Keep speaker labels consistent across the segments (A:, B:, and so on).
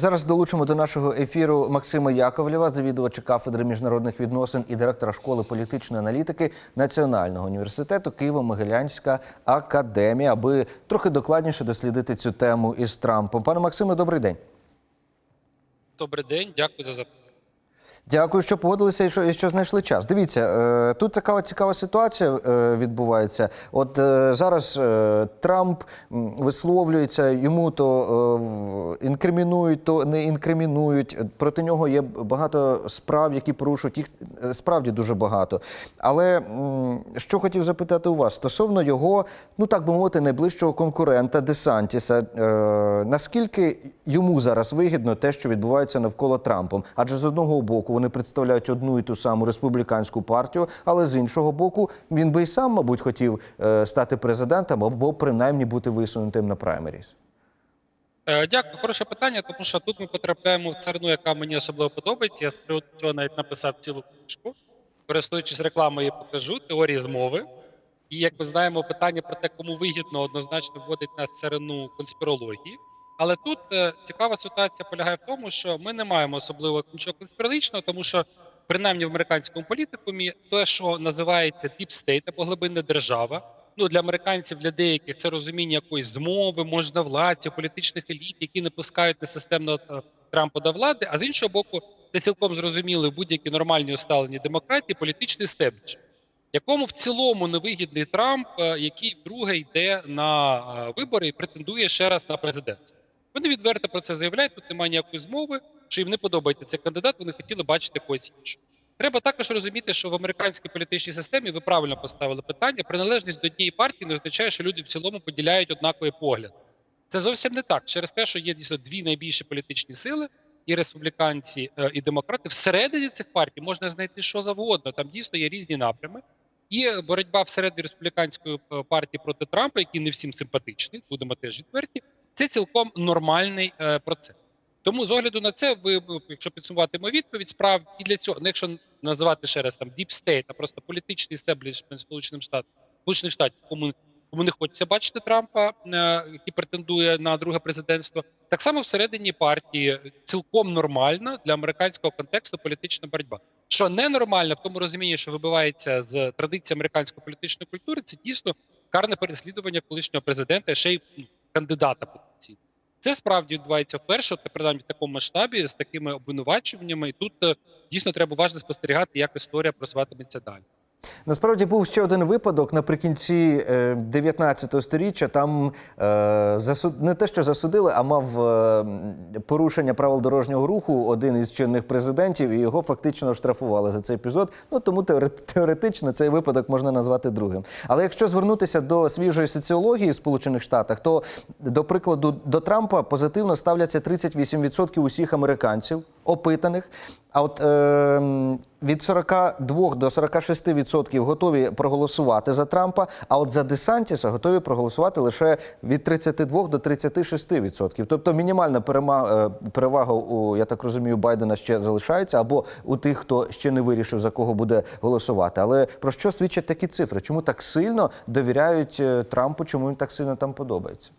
A: Зараз долучимо до нашого ефіру Максима Яковлєва, завідувача кафедри міжнародних відносин і директора школи політичної аналітики Національного університету Києво-Могилянська академія, аби трохи докладніше дослідити цю тему із Трампом. Пане Максиме, добрий день.
B: Добрий день, дякую за запитання.
A: Дякую, що погодилися і що, і що знайшли час. Дивіться, е, тут така цікава ситуація е, відбувається. От е, зараз Трамп висловлюється, йому то інкримінують, то не інкримінують. Проти нього є багато справ, які порушують. Їх справді дуже багато. Але що хотів запитати у вас стосовно його, ну так би мовити, найближчого конкурента Десантіса. Наскільки йому зараз вигідно те, що відбувається навколо Трампом? Адже з одного боку вони представляють одну і ту саму республіканську партію, але з іншого боку, він би і сам, мабуть, хотів е, стати президентом або принаймні бути висунутим на праймеріс.
B: Е, Дякую, хороше питання, тому що тут ми потрапляємо в царину, яка мені особливо подобається. Я з приводу цього навіть написав цілу книжку. Користуючись рекламою, покажу теорії змови. І як ми знаємо, питання про те, кому вигідно, однозначно вводить нас в царину конспірології. Але тут е, цікава ситуація полягає в тому, що ми не маємо особливо нічого конспірологічного, тому що принаймні в американському політикумі те, що називається deep state або глибинна держава, ну для американців, для деяких це розуміння якоїсь змови, можновладців, політичних еліт, які не пускають несистемно е, Трампа до влади. А з іншого боку, це цілком зрозуміли будь-які нормальні усталені демократії, політичний стебліч, якому в цілому невигідний Трамп, е, який вдруге йде на е, вибори і претендує ще раз на президентство. Вони відверто про це заявляють. Тут немає ніякої змови, що їм не подобається цей кандидат. Вони хотіли бачити когось іншого. Треба також розуміти, що в американській політичній системі ви правильно поставили питання. Приналежність до однієї партії не означає, що люди в цілому поділяють однаковий погляд. Це зовсім не так. Через те, що є дійсно дві найбільші політичні сили, і республіканці, е, і демократи. Всередині цих партій можна знайти що завгодно. Там дійсно є різні напрями. Є боротьба всередині республіканської е, партії проти Трампа, який не всім симпатичний, будемо теж відверті. Це цілком нормальний е, процес. Тому з огляду на це, ви, якщо підсумувати мою відповідь, справді для цього, ну, якщо називати ще раз там Deep State, а просто політичний стеблішмент Сполучених Штатів, Сполучених Штатів, кому кому не хочеться бачити Трампа, е, який претендує на друге президентство, так само всередині партії цілком нормальна для американського контексту політична боротьба. Що ненормально в тому розумінні, що вибивається з традиції американської політичної культури, це дійсно карне переслідування колишнього президента, ще й ну, кандидата потенційно. Це справді відбувається вперше, та принаймні в такому масштабі з такими обвинуваченнями, І тут е, дійсно треба уважно спостерігати, як історія просуватиметься далі.
A: Насправді був ще один випадок наприкінці е, 19 століття. Там е, не те, що засудили, а мав е, порушення правил дорожнього руху один із чинних президентів, і його фактично штрафували за цей епізод. Ну тому теоретично цей випадок можна назвати другим. Але якщо звернутися до свіжої соціології в Сполучених Штатах, то до прикладу до Трампа позитивно ставляться 38% усіх американців опитаних. А от е, від 42 до 46% готові проголосувати за Трампа. А от за Десантіса готові проголосувати лише від 32 до 36%. Тобто мінімальна перема, е, перевага у я так розумію, Байдена ще залишається, або у тих, хто ще не вирішив за кого буде голосувати. Але про що свідчать такі цифри? Чому так сильно довіряють е, Трампу? Чому він так сильно там подобається?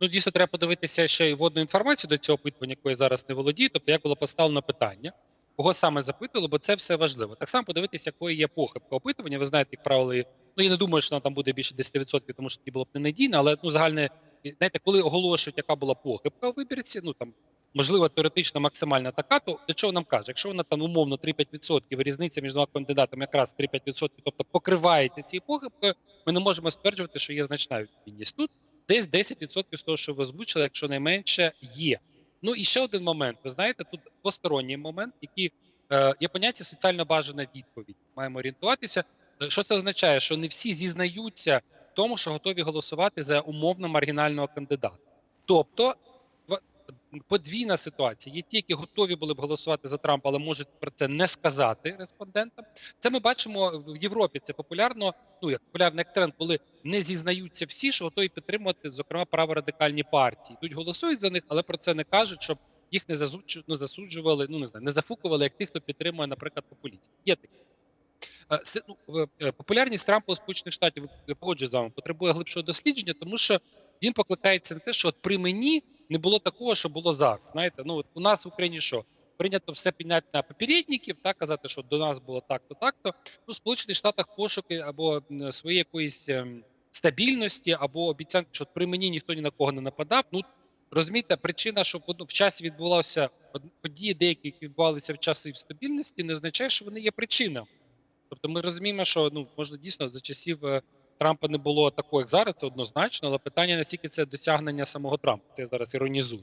B: Ну, дійсно, треба подивитися ще й водну інформацію до цього опитування, якої зараз не володію. Тобто, як було поставлено питання, кого саме запитували, бо це все важливо. Так само подивитися, якої є похибка опитування. Ви знаєте, як правило, ну я не думаю, що вона там буде більше 10%, тому що тоді було б ненадійно, але ну загальне, знаєте, коли оголошують, яка була похибка у вибірці, ну там. Можливо, теоретично максимальна така, то до чого нам каже? Якщо вона там умовно 3-5%, різниця між двома кандидатами якраз 3-5%, тобто покривається цією похибкою, ми не можемо стверджувати, що є значна відмінність. Тут десь 10% з того, що ви озвучили, якщо не менше, є. Ну і ще один момент. Ви знаєте, тут посторонній момент, який е, є поняття соціально бажана відповідь. Маємо орієнтуватися. Що це означає? Що не всі зізнаються в тому, що готові голосувати за умовно маргінального кандидата. Тобто подвійна ситуація. Є ті, які готові були б голосувати за Трампа, але можуть про це не сказати респондентам. Це ми бачимо в Європі. Це популярно. Ну як популярний тренд, коли не зізнаються всі, що готові підтримувати, зокрема, праворадикальні партії. Тут голосують за них, але про це не кажуть, щоб їх не засуджу- не засуджували. Ну не знаю, не зафукували як тих, хто підтримує, наприклад, популістів. Є такі. Е, ну, е, Популярність Трампа у Сполучених Штатів я погоджуюсь з вами, потребує глибшого дослідження, тому що він покликається на те, що от при мені не було такого, що було зараз. Знаєте, ну от у нас в Україні що? Прийнято все підняти на попередників, так казати, що до нас було так-то, так-то. Ну, в Сполучених Штатах пошуки або своєї якоїсь ем, стабільності, або обіцянки, що при мені ніхто ні на кого не нападав. Ну розумієте, причина, що в- часі відбувалося од- події, деякі які відбувалися в часі стабільності, не означає, що вони є причиною. Тобто ми розуміємо, що ну можна дійсно за часів е, Трампа не було такого, як зараз, це однозначно, але питання наскільки це досягнення самого Трампа. Це я зараз іронізую.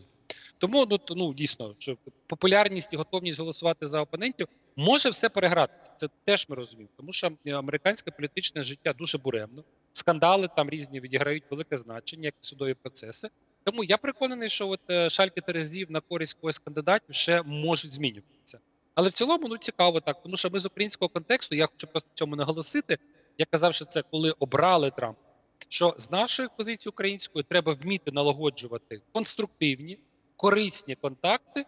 B: Тому ну, ну дійсно, що популярність і готовність голосувати за опонентів може все переграти. Це теж ми розуміємо, тому що е, американське політичне життя дуже буремно. Скандали там різні відіграють велике значення, як судові процеси. Тому я переконаний, що от е, шальки терезів на користь когось кандидатів ще можуть змінюватися. Але в цілому ну цікаво так, тому що ми з українського контексту, я хочу просто цьому наголосити. Я казав, що це коли обрали Трампа. Що з нашої позиції української треба вміти налагоджувати конструктивні, корисні контакти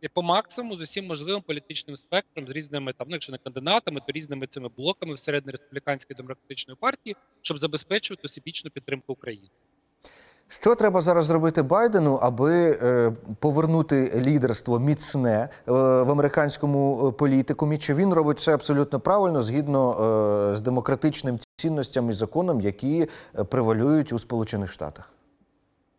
B: і по максимуму з усім можливим політичним спектром, з різними там, ну якщо не кандидатами, то різними цими блоками всередині республіканської демократичної партії, щоб забезпечувати всебічну підтримку України.
A: Що треба зараз зробити Байдену, аби е, повернути лідерство міцне е, в американському е, політикумі? Чи він робить все абсолютно правильно згідно з демократичним цінностям і законом, які превалюють у Сполучених Штатах?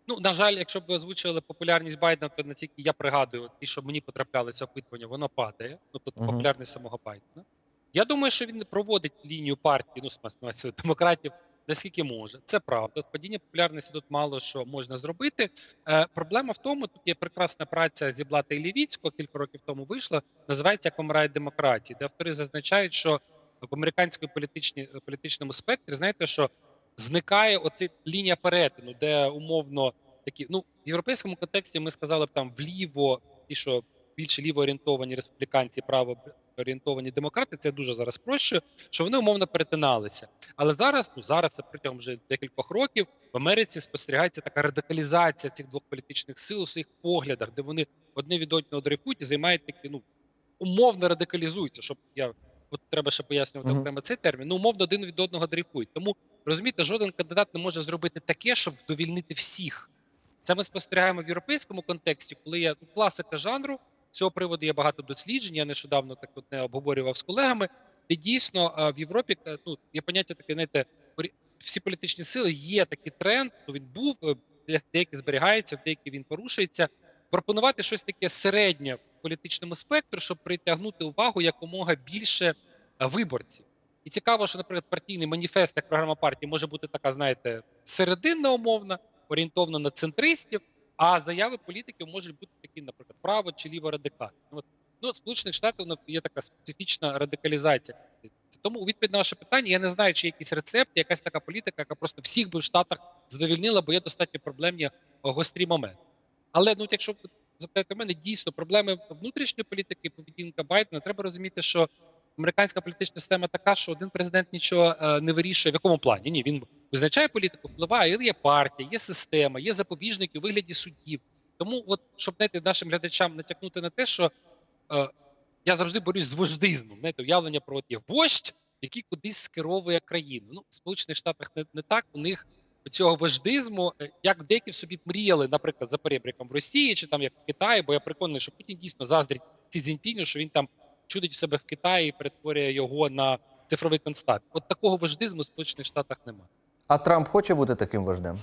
B: Ну на жаль, якщо б ви озвучили популярність Байдена, то наскільки я пригадую, ті, що мені потраплялися опитування, воно падає. Ну тобто
A: Мгм.
B: популярність самого Байдена. Я думаю, що він проводить лінію партії, ну смасного демократів, наскільки може. Це правда. Падіння популярності тут мало що можна зробити. Е, проблема в тому, тут є прекрасна праця Зіблата і Лівіцького, кілька років тому вийшла. Називається Як помирають демократії, де автори зазначають, що в американському політичній політичному спектрі, знаєте, що зникає оця лінія перетину, де умовно такі, ну в європейському контексті ми сказали б там вліво, ті, що більше ліво орієнтовані республіканці, право орієнтовані демократи, це дуже зараз спрощує, що вони умовно перетиналися. Але зараз, ну зараз це протягом вже декількох років в Америці спостерігається така радикалізація цих двох політичних сил у своїх поглядах, де вони одне від одного дрейфують і займають такі, ну умовно радикалізуються, щоб я от треба ще пояснювати
A: Мгм.
B: окремо цей термін. Ну умовно один від одного дрейфують. Тому розумієте, жоден кандидат не може зробити таке, щоб вдовільнити всіх. Це ми спостерігаємо в європейському контексті, коли є ну, класика жанру. Цього приводу є багато досліджень. Я нещодавно так не обговорював з колегами. Де дійсно е, в Європі е, ну, є поняття таке, знаєте, всі політичні сили є такий тренд. Ну він був е, де- деякі зберігаються, в деякі він порушується. Пропонувати щось таке середнє в політичному спектру, щоб притягнути увагу якомога більше виборців. І цікаво, що, наприклад, партійний маніфест, як програма партії, може бути така, знаєте, серединна умовна, орієнтована на центристів, а заяви політиків можуть бути такі, наприклад, право чи ліво радикальні. Ну, от, ну, Сполучених Штатах воно є така специфічна радикалізація. Тому у відповідь на ваше питання я не знаю, чи є якийсь рецепт, якась така політика, яка просто всіх би в Штатах задовільнила, бо є достатньо проблемні е, гострі моменти. Але ну, якщо ви запитаєте мене, дійсно проблеми внутрішньої політики, поведінка Байдена, треба розуміти, що американська політична система така, що один президент нічого е, не вирішує. В якому плані? Ні, він визначає політику, впливає. Є партія, є система, є запобіжники у вигляді суддів. Тому, от щоб знаєте, нашим глядачам натякнути на те, що е, я завжди борюсь з вождизмом. Знаєте, уявлення про от є вождь, який кудись скеровує країну. Ну, в Сполучених Штатах не, не так. У них цього вождизму, е, як деякі собі мріяли, наприклад, за перебріком в Росії чи там як в Китаї, бо я переконаний, що Путін дійсно заздрить Сі Цзіньпіню, що він там чудить в себе в Китаї і перетворює його на цифровий констат. От такого вождизму в Сполучених Штатах немає.
A: А Трамп хоче бути таким вождем?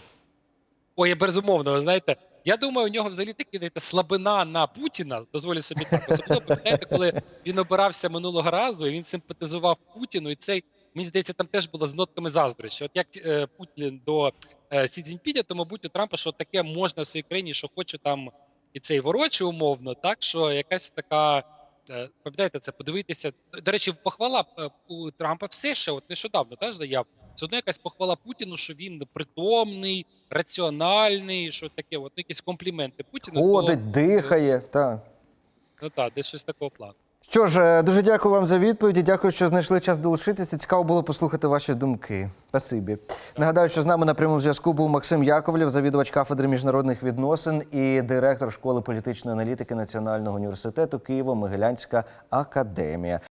B: Ой, я безумовно, ви знаєте. Я думаю, у нього взагалі такі знаєте, слабина на Путіна, дозволю собі так. Особливо пам'ятаєте, коли він обирався минулого разу, і він симпатизував Путіну, і цей мені здається, там теж було з нотками заздрощі. От як е, Путін до е, Сі Цзіньпіня, то мабуть у Трампа, що таке можна в своїй країні, що хоче там і цей вороче умовно, так що якась така. Е, Пам'ятаєте це, подивитися. До речі, похвала е, у Трампа все ще, от нещодавно теж заяв. Це одно якась похвала Путіну, що він притомний, раціональний, що таке, от ну, якісь компліменти Путіну. то,
A: дихає. Так.
B: ну так, десь щось такого плану.
A: Що ж, е, дуже дякую вам за відповіді. Дякую, що знайшли час долучитися. Цікаво було послухати ваші думки. Спасибі. Нагадаю, що з нами на прямому зв'язку був Максим Яковлєв, завідувач кафедри міжнародних відносин і директор школи політичної аналітики Національного університету Києво-Могилянська академія.